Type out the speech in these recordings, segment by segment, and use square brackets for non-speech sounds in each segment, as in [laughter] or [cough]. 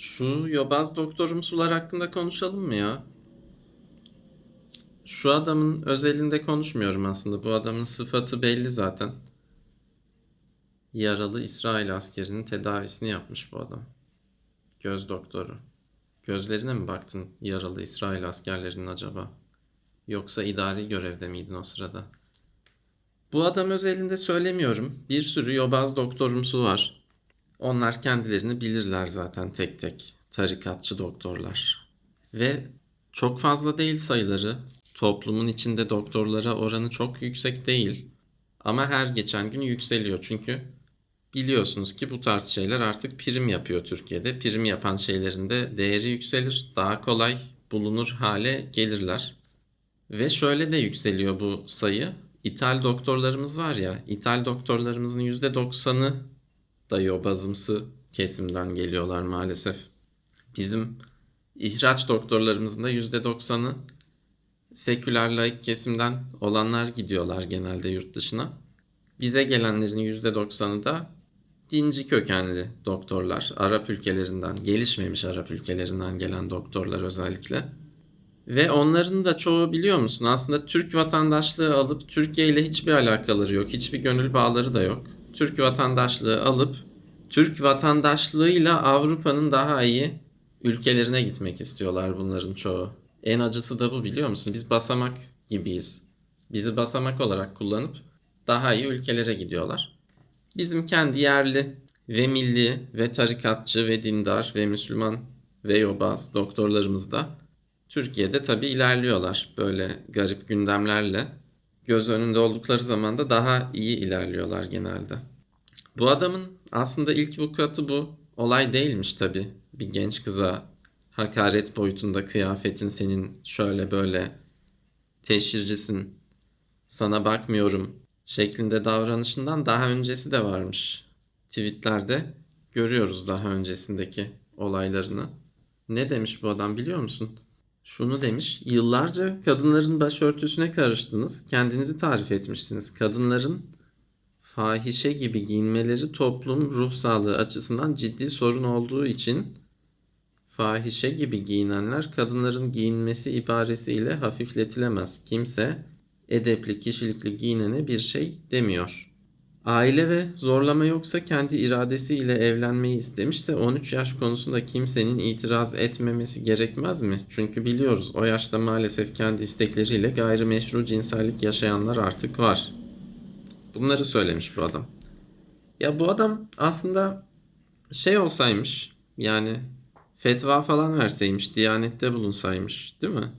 Şu yobaz doktorumsular hakkında konuşalım mı ya? Şu adamın özelinde konuşmuyorum aslında. Bu adamın sıfatı belli zaten. Yaralı İsrail askerinin tedavisini yapmış bu adam. Göz doktoru. Gözlerine mi baktın yaralı İsrail askerlerinin acaba? Yoksa idari görevde miydin o sırada? Bu adam özelinde söylemiyorum. Bir sürü yobaz doktorumsu var. Onlar kendilerini bilirler zaten tek tek. Tarikatçı doktorlar. Ve çok fazla değil sayıları. Toplumun içinde doktorlara oranı çok yüksek değil. Ama her geçen gün yükseliyor. Çünkü biliyorsunuz ki bu tarz şeyler artık prim yapıyor Türkiye'de. Prim yapan şeylerin de değeri yükselir. Daha kolay bulunur hale gelirler. Ve şöyle de yükseliyor bu sayı. İthal doktorlarımız var ya, İthal doktorlarımızın %90'ı da yobazımsı kesimden geliyorlar maalesef. Bizim ihraç doktorlarımızın da %90'ı seküler laik kesimden olanlar gidiyorlar genelde yurt dışına. Bize gelenlerin %90'ı da dinci kökenli doktorlar. Arap ülkelerinden, gelişmemiş Arap ülkelerinden gelen doktorlar özellikle. Ve onların da çoğu biliyor musun aslında Türk vatandaşlığı alıp Türkiye ile hiçbir alakaları yok. Hiçbir gönül bağları da yok. Türk vatandaşlığı alıp Türk vatandaşlığıyla Avrupa'nın daha iyi ülkelerine gitmek istiyorlar bunların çoğu. En acısı da bu biliyor musun? Biz basamak gibiyiz. Bizi basamak olarak kullanıp daha iyi ülkelere gidiyorlar. Bizim kendi yerli ve milli ve tarikatçı ve dindar ve Müslüman ve yobaz doktorlarımız da Türkiye'de tabii ilerliyorlar böyle garip gündemlerle. Göz önünde oldukları zaman da daha iyi ilerliyorlar genelde. Bu adamın aslında ilk vukuatı bu. Olay değilmiş tabii. Bir genç kıza hakaret boyutunda kıyafetin senin şöyle böyle teşhircisin, sana bakmıyorum şeklinde davranışından daha öncesi de varmış. Tweetlerde görüyoruz daha öncesindeki olaylarını. Ne demiş bu adam biliyor musun? Şunu demiş. Yıllarca kadınların başörtüsüne karıştınız. Kendinizi tarif etmişsiniz. Kadınların fahişe gibi giyinmeleri toplum ruh sağlığı açısından ciddi sorun olduğu için fahişe gibi giyinenler kadınların giyinmesi ibaresiyle hafifletilemez. Kimse edepli, kişilikli giyinene bir şey demiyor. Aile ve zorlama yoksa kendi iradesiyle evlenmeyi istemişse 13 yaş konusunda kimsenin itiraz etmemesi gerekmez mi? Çünkü biliyoruz o yaşta maalesef kendi istekleriyle gayrimeşru cinsellik yaşayanlar artık var. Bunları söylemiş bu adam. Ya bu adam aslında şey olsaymış yani fetva falan verseymiş, diyanette bulunsaymış değil mi?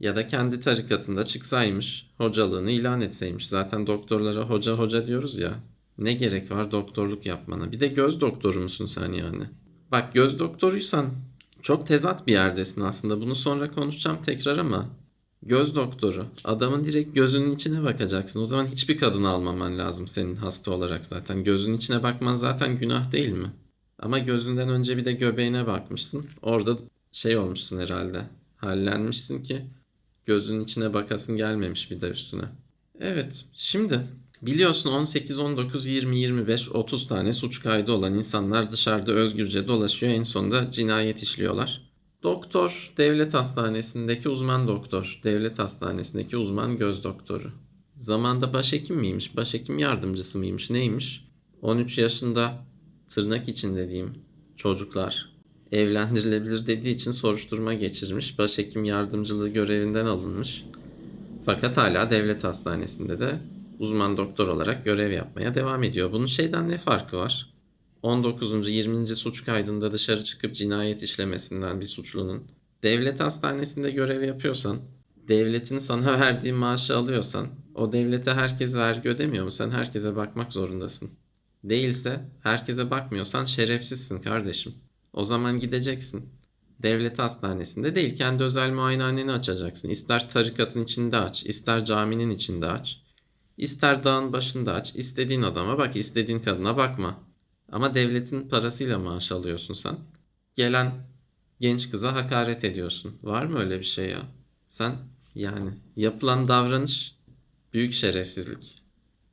Ya da kendi tarikatında çıksaymış, hocalığını ilan etseymiş. Zaten doktorlara hoca hoca diyoruz ya. Ne gerek var doktorluk yapmana? Bir de göz doktoru musun sen yani? Bak göz doktoruysan çok tezat bir yerdesin aslında. Bunu sonra konuşacağım tekrar ama göz doktoru. Adamın direkt gözünün içine bakacaksın. O zaman hiçbir kadını almaman lazım senin hasta olarak zaten. Gözünün içine bakman zaten günah değil mi? Ama gözünden önce bir de göbeğine bakmışsın. Orada şey olmuşsun herhalde. Hallenmişsin ki gözünün içine bakasın gelmemiş bir de üstüne. Evet, şimdi biliyorsun 18, 19, 20, 25, 30 tane suç kaydı olan insanlar dışarıda özgürce dolaşıyor. En sonunda cinayet işliyorlar. Doktor, devlet hastanesindeki uzman doktor, devlet hastanesindeki uzman göz doktoru. Zamanda başhekim miymiş, başhekim yardımcısı mıymış, neymiş? 13 yaşında tırnak için dediğim çocuklar evlendirilebilir dediği için soruşturma geçirmiş. Başhekim yardımcılığı görevinden alınmış. Fakat hala devlet hastanesinde de uzman doktor olarak görev yapmaya devam ediyor. Bunun şeyden ne farkı var? 19. 20. suç kaydında dışarı çıkıp cinayet işlemesinden bir suçlunun devlet hastanesinde görev yapıyorsan, devletin sana [laughs] verdiği maaşı alıyorsan, o devlete herkes vergi ödemiyor mu? Sen herkese bakmak zorundasın. Değilse herkese bakmıyorsan şerefsizsin kardeşim. O zaman gideceksin. Devlet hastanesinde değil kendi özel muayenehaneni açacaksın. İster tarikatın içinde aç, ister caminin içinde aç. İster dağın başında aç. İstediğin adama bak, istediğin kadına bakma. Ama devletin parasıyla maaş alıyorsun sen. Gelen genç kıza hakaret ediyorsun. Var mı öyle bir şey ya? Sen yani yapılan davranış büyük şerefsizlik.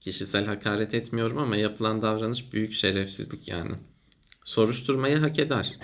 Kişisel hakaret etmiyorum ama yapılan davranış büyük şerefsizlik yani. Soruşturmayı hak eder.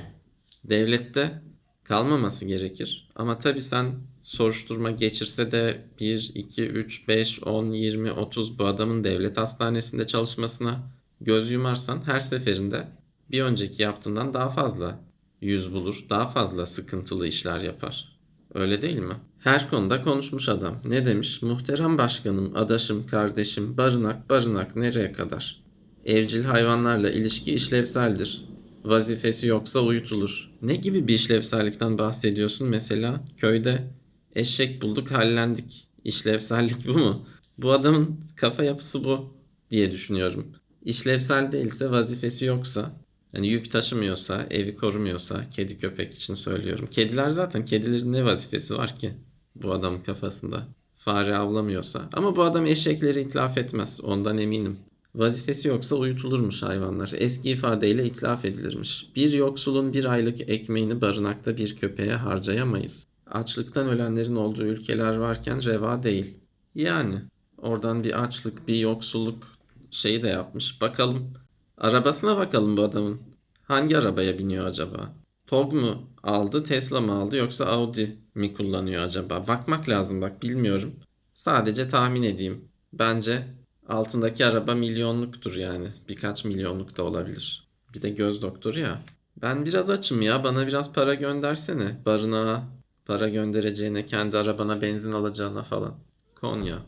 Devlette kalmaması gerekir. Ama tabii sen soruşturma geçirse de 1, 2, 3, 5, 10, 20, 30 bu adamın devlet hastanesinde çalışmasına göz yumarsan her seferinde bir önceki yaptığından daha fazla yüz bulur, daha fazla sıkıntılı işler yapar. Öyle değil mi? Her konuda konuşmuş adam. Ne demiş? Muhterem başkanım, adaşım, kardeşim, barınak, barınak nereye kadar? Evcil hayvanlarla ilişki işlevseldir. Vazifesi yoksa uyutulur. Ne gibi bir işlevsellikten bahsediyorsun mesela? Köyde eşek bulduk hallendik. İşlevsellik bu mu? Bu adamın kafa yapısı bu diye düşünüyorum. İşlevsel değilse vazifesi yoksa yani yük taşımıyorsa, evi korumuyorsa, kedi köpek için söylüyorum. Kediler zaten kedilerin ne vazifesi var ki bu adamın kafasında? Fare avlamıyorsa. Ama bu adam eşekleri itlaf etmez. Ondan eminim. Vazifesi yoksa uyutulurmuş hayvanlar. Eski ifadeyle itlaf edilirmiş. Bir yoksulun bir aylık ekmeğini barınakta bir köpeğe harcayamayız. Açlıktan ölenlerin olduğu ülkeler varken reva değil. Yani oradan bir açlık, bir yoksulluk şeyi de yapmış. Bakalım. Arabasına bakalım bu adamın. Hangi arabaya biniyor acaba? TOG mu aldı, Tesla mı aldı yoksa Audi mi kullanıyor acaba? Bakmak lazım bak bilmiyorum. Sadece tahmin edeyim. Bence altındaki araba milyonluktur yani. Birkaç milyonluk da olabilir. Bir de göz doktoru ya. Ben biraz açım ya. Bana biraz para göndersene. Barınağa para göndereceğine, kendi arabana benzin alacağına falan. Konya.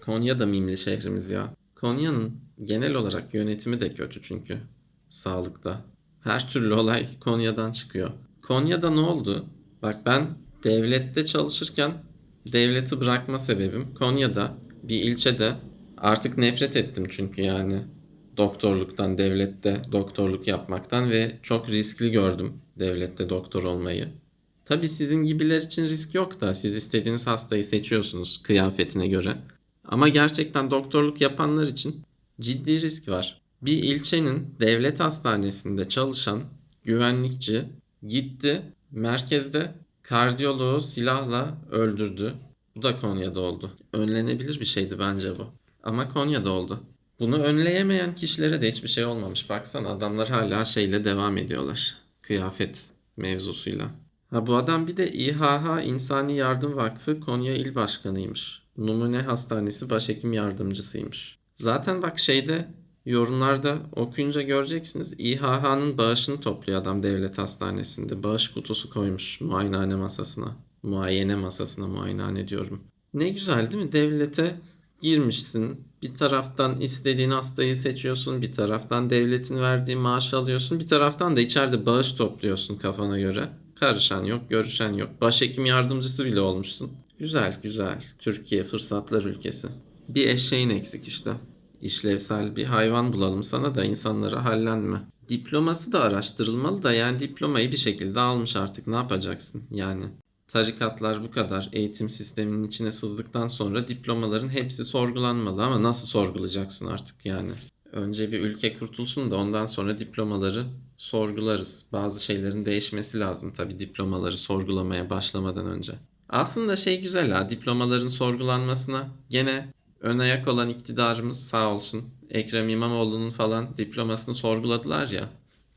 Konya da mimli şehrimiz ya. Konya'nın genel olarak yönetimi de kötü çünkü. Sağlıkta. Her türlü olay Konya'dan çıkıyor. Konya'da ne oldu? Bak ben devlette çalışırken devleti bırakma sebebim Konya'da bir ilçede artık nefret ettim çünkü yani doktorluktan, devlette doktorluk yapmaktan ve çok riskli gördüm devlette doktor olmayı. Tabii sizin gibiler için risk yok da siz istediğiniz hastayı seçiyorsunuz kıyafetine göre. Ama gerçekten doktorluk yapanlar için ciddi risk var. Bir ilçenin devlet hastanesinde çalışan güvenlikçi gitti merkezde kardiyoloğu silahla öldürdü. Bu da Konya'da oldu. Önlenebilir bir şeydi bence bu. Ama Konya'da oldu. Bunu önleyemeyen kişilere de hiçbir şey olmamış. Baksana adamlar hala şeyle devam ediyorlar. Kıyafet mevzusuyla. Ha bu adam bir de İHH İnsani Yardım Vakfı Konya İl Başkanıymış. Numune Hastanesi Başhekim Yardımcısıymış. Zaten bak şeyde yorumlarda okuyunca göreceksiniz. İHH'nın bağışını topluyor adam devlet hastanesinde. Bağış kutusu koymuş muayenehane masasına. Muayene masasına muayenehane diyorum. Ne güzel değil mi? Devlete girmişsin. Bir taraftan istediğin hastayı seçiyorsun. Bir taraftan devletin verdiği maaşı alıyorsun. Bir taraftan da içeride bağış topluyorsun kafana göre. Karışan yok, görüşen yok. Başhekim yardımcısı bile olmuşsun. Güzel, güzel. Türkiye fırsatlar ülkesi. Bir eşeğin eksik işte. İşlevsel bir hayvan bulalım sana da insanlara hallenme. Diploması da araştırılmalı da yani diplomayı bir şekilde almış artık ne yapacaksın yani. Tarikatlar bu kadar eğitim sisteminin içine sızdıktan sonra diplomaların hepsi sorgulanmalı ama nasıl sorgulayacaksın artık yani. Önce bir ülke kurtulsun da ondan sonra diplomaları sorgularız. Bazı şeylerin değişmesi lazım tabii diplomaları sorgulamaya başlamadan önce. Aslında şey güzel ha diplomaların sorgulanmasına gene ön ayak olan iktidarımız sağ olsun. Ekrem İmamoğlu'nun falan diplomasını sorguladılar ya.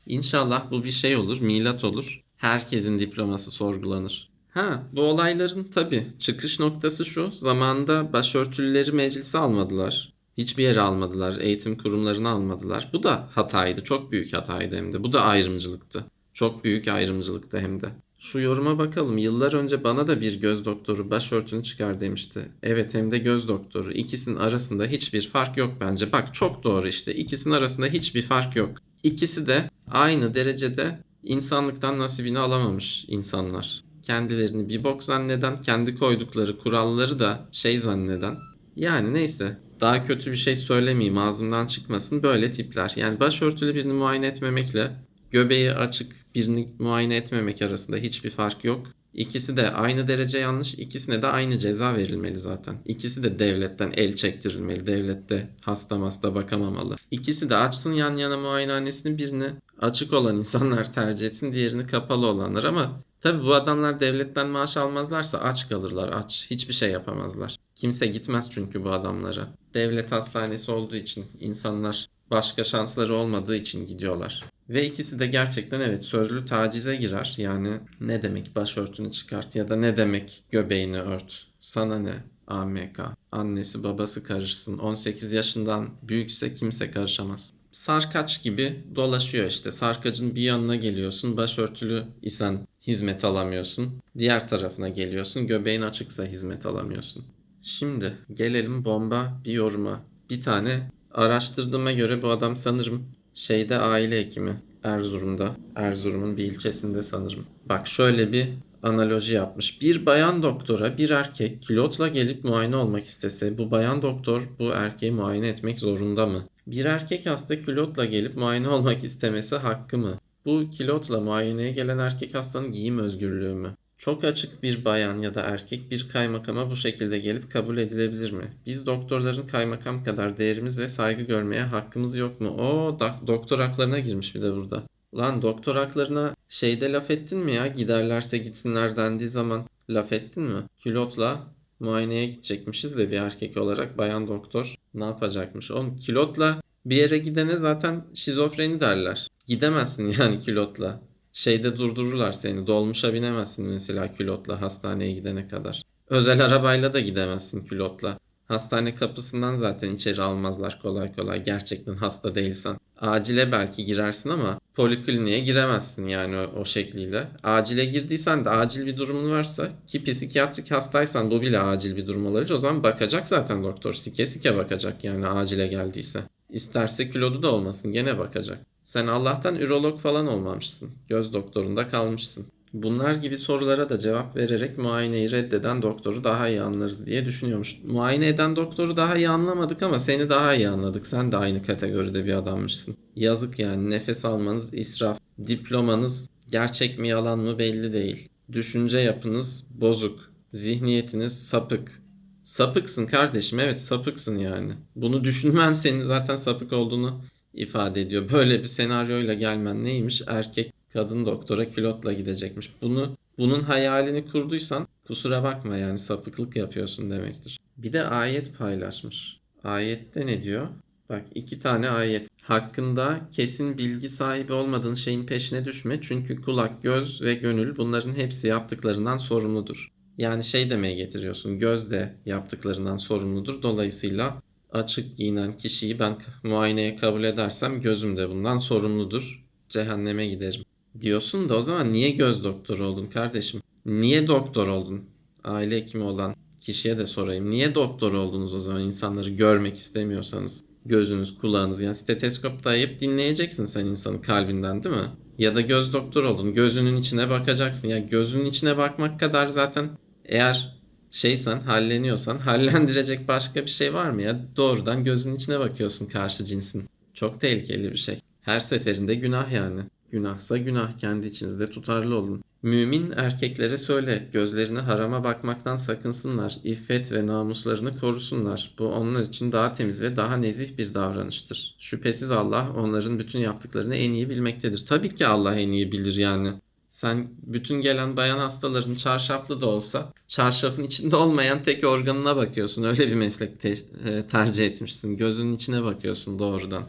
İnşallah bu bir şey olur, milat olur. Herkesin diploması sorgulanır. Ha, bu olayların tabii çıkış noktası şu. Zamanında başörtülüleri meclise almadılar. Hiçbir yere almadılar. Eğitim kurumlarına almadılar. Bu da hataydı. Çok büyük hataydı hem de. Bu da ayrımcılıktı. Çok büyük ayrımcılıktı hem de. Şu yoruma bakalım. Yıllar önce bana da bir göz doktoru başörtünü çıkar demişti. Evet hem de göz doktoru. İkisinin arasında hiçbir fark yok bence. Bak çok doğru işte. İkisinin arasında hiçbir fark yok. İkisi de aynı derecede insanlıktan nasibini alamamış insanlar. Kendilerini bir bok zanneden, kendi koydukları kuralları da şey zanneden. Yani neyse daha kötü bir şey söylemeyeyim ağzımdan çıkmasın böyle tipler. Yani başörtülü birini muayene etmemekle göbeği açık birini muayene etmemek arasında hiçbir fark yok. İkisi de aynı derece yanlış, ikisine de aynı ceza verilmeli zaten. İkisi de devletten el çektirilmeli, devlette hasta hasta bakamamalı. İkisi de açsın yan yana muayenehanesini birini açık olan insanlar tercih etsin, diğerini kapalı olanlar ama Tabii bu adamlar devletten maaş almazlarsa aç kalırlar aç. Hiçbir şey yapamazlar. Kimse gitmez çünkü bu adamlara. Devlet hastanesi olduğu için insanlar Başka şansları olmadığı için gidiyorlar. Ve ikisi de gerçekten evet sözlü tacize girer. Yani ne demek başörtünü çıkart ya da ne demek göbeğini ört. Sana ne? AMK. Annesi babası karışsın. 18 yaşından büyükse kimse karışamaz. Sarkaç gibi dolaşıyor işte. Sarkacın bir yanına geliyorsun. Başörtülü isen hizmet alamıyorsun. Diğer tarafına geliyorsun. Göbeğin açıksa hizmet alamıyorsun. Şimdi gelelim bomba bir yoruma. Bir tane araştırdığıma göre bu adam sanırım şeyde aile hekimi Erzurum'da. Erzurum'un bir ilçesinde sanırım. Bak şöyle bir analoji yapmış. Bir bayan doktora bir erkek kilotla gelip muayene olmak istese bu bayan doktor bu erkeği muayene etmek zorunda mı? Bir erkek hasta kilotla gelip muayene olmak istemesi hakkı mı? Bu kilotla muayeneye gelen erkek hastanın giyim özgürlüğü mü? Çok açık bir bayan ya da erkek bir kaymakama bu şekilde gelip kabul edilebilir mi? Biz doktorların kaymakam kadar değerimiz ve saygı görmeye hakkımız yok mu? O doktor haklarına girmiş bir de burada. Ulan doktor haklarına şeyde laf ettin mi ya? Giderlerse gitsinler dendiği zaman laf ettin mi? Kilotla muayeneye gidecekmişiz de bir erkek olarak bayan doktor ne yapacakmış? Oğlum kilotla bir yere gidene zaten şizofreni derler. Gidemezsin yani kilotla. Şeyde durdururlar seni. Dolmuşa binemezsin mesela külotla hastaneye gidene kadar. Özel arabayla da gidemezsin külotla. Hastane kapısından zaten içeri almazlar kolay kolay gerçekten hasta değilsen. Acile belki girersin ama polikliniğe giremezsin yani o, o şekliyle. Acile girdiysen de acil bir durumun varsa ki psikiyatrik hastaysan bu bile acil bir durum olabilir. O zaman bakacak zaten doktor. Sike sike bakacak yani acile geldiyse. İsterse kilodu da olmasın gene bakacak. Sen Allah'tan ürolog falan olmamışsın. Göz doktorunda kalmışsın. Bunlar gibi sorulara da cevap vererek muayeneyi reddeden doktoru daha iyi anlarız diye düşünüyormuş. Muayene eden doktoru daha iyi anlamadık ama seni daha iyi anladık. Sen de aynı kategoride bir adammışsın. Yazık yani nefes almanız israf. Diplomanız gerçek mi yalan mı belli değil. Düşünce yapınız bozuk. Zihniyetiniz sapık. Sapıksın kardeşim evet sapıksın yani. Bunu düşünmen senin zaten sapık olduğunu ifade ediyor. Böyle bir senaryoyla gelmen neymiş? Erkek kadın doktora kilotla gidecekmiş. Bunu bunun hayalini kurduysan kusura bakma yani sapıklık yapıyorsun demektir. Bir de ayet paylaşmış. Ayette ne diyor? Bak iki tane ayet. Hakkında kesin bilgi sahibi olmadığın şeyin peşine düşme. Çünkü kulak, göz ve gönül bunların hepsi yaptıklarından sorumludur. Yani şey demeye getiriyorsun. Göz de yaptıklarından sorumludur. Dolayısıyla açık giyinen kişiyi ben muayeneye kabul edersem gözüm de bundan sorumludur. Cehenneme giderim. Diyorsun da o zaman niye göz doktoru oldun kardeşim? Niye doktor oldun? Aile hekimi olan kişiye de sorayım. Niye doktor oldunuz o zaman insanları görmek istemiyorsanız? Gözünüz, kulağınız yani steteskop dayayıp dinleyeceksin sen insanın kalbinden değil mi? Ya da göz doktor oldun. Gözünün içine bakacaksın. Ya gözünün içine bakmak kadar zaten eğer şeysen, halleniyorsan [laughs] hallendirecek başka bir şey var mı ya? Doğrudan gözünün içine bakıyorsun karşı cinsin. Çok tehlikeli bir şey. Her seferinde günah yani. Günahsa günah kendi içinizde tutarlı olun. Mümin erkeklere söyle gözlerini harama bakmaktan sakınsınlar. İffet ve namuslarını korusunlar. Bu onlar için daha temiz ve daha nezih bir davranıştır. Şüphesiz Allah onların bütün yaptıklarını en iyi bilmektedir. Tabii ki Allah en iyi bilir yani. Sen bütün gelen bayan hastaların çarşaflı da olsa çarşafın içinde olmayan tek organına bakıyorsun. Öyle bir meslek te- e, tercih etmişsin. Gözünün içine bakıyorsun doğrudan.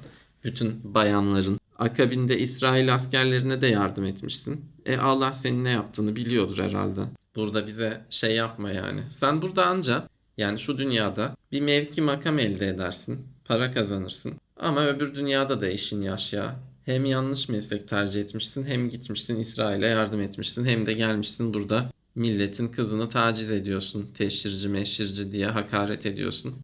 Bütün bayanların. Akabinde İsrail askerlerine de yardım etmişsin. E Allah senin ne yaptığını biliyordur herhalde. Burada bize şey yapma yani. Sen burada anca yani şu dünyada bir mevki makam elde edersin. Para kazanırsın. Ama öbür dünyada da işin yaş ya. Hem yanlış meslek tercih etmişsin hem gitmişsin İsrail'e yardım etmişsin hem de gelmişsin burada milletin kızını taciz ediyorsun. Teşhirci meşhirci diye hakaret ediyorsun.